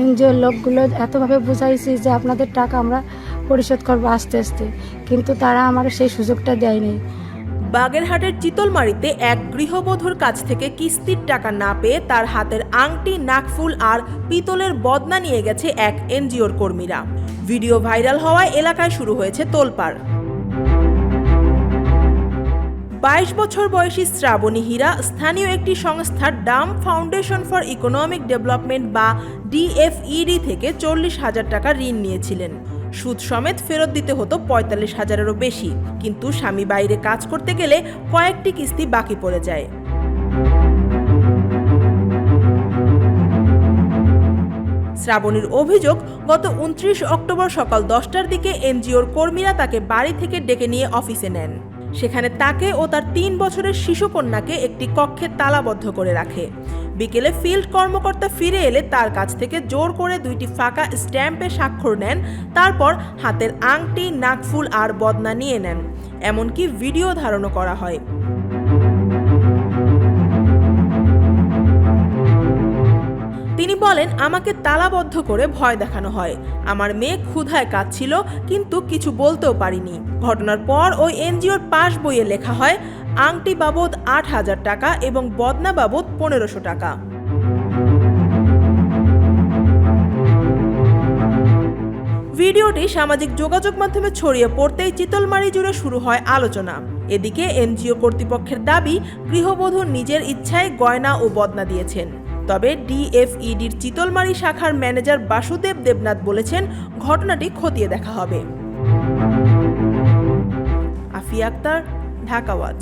এনজিওর লোকগুলো এতভাবে বুঝাইছি যে আপনাদের টাকা আমরা পরিশোধ করব আস্তে আস্তে, কিন্তু তারা আমার সেই সুযোগটা দেয়নি। বাগেরহাটের চিতলমারিতে এক গৃহবধূর কাছ থেকে কিস্তির টাকা না পেয়ে তার হাতের আংটি, নাকফুল আর পিতলের বদনা নিয়ে গেছে এক এনজিওর কর্মীরা। ভিডিও ভাইরাল হওয়ায় এলাকায় শুরু হয়েছে তোলপাড়। বাইশ বছর বয়সী শ্রাবণী হীরা স্থানীয় একটি সংস্থা Dam foundation for economic development বা ডিএফইডি থেকে চল্লিশ হাজার টাকা ঋণ নিয়েছিলেন। সুদ সমেত ফেরত দিতে হতো পঁয়তাল্লিশ হাজারেরও বেশি। কিন্তু স্বামী বাইরে কাজ করতে গেলে কয়েকটি কিস্তি বাকি পড়ে যায়। শ্রাবণীর অভিযোগ, গত উনত্রিশ অক্টোবর সকাল দশটার দিকে এনজিওর কর্মীরা তাকে বাড়ি থেকে ডেকে নিয়ে অফিসে নেন। সেখানে তাকে ও তার তিন বছরের শিশুকন্যাকে একটি কক্ষে তালাবদ্ধ করে রাখে। বিকেলে ফিল্ড কর্মকর্তা ফিরে এলে তার কাছ থেকে জোর করে দুইটি ফাঁকা স্ট্যাম্পে স্বাক্ষর নেন, তারপর হাতের আংটি নাকফুল আর বদনা নিয়ে নেন। এমনকি ভিডিও ধারণও করা হয়। তিনি বলেন, আমাকে তালাবদ্ধ করে ভয় দেখানো হয়। আমার মেয়ে ক্ষুধায় কাঁদছিল, কিন্তু কিছু বলতেও পারিনি। ঘটনার পর ওই এনজিওর পাশ বইয়ে লেখা হয়, আংটি বাবদ আট হাজার টাকা এবং বদনা বাবদ পনেরোশো টাকা। ভিডিওটি সামাজিক যোগাযোগ মাধ্যমে ছড়িয়ে পড়তেই চিতলমারি জুড়ে শুরু হয় আলোচনা। এদিকে এনজিও কর্তৃপক্ষের দাবি, গৃহবধূ নিজের ইচ্ছায় গয়না ও বদনা দিয়েছেন। তবে ডিএফইডির চিতলমারি শাখার ম্যানেজার বাসুদেব দেবনাথ বলেছেন, ঘটনাটি খতিয়ে দেখা হবে Afia Akter, Dhaka watch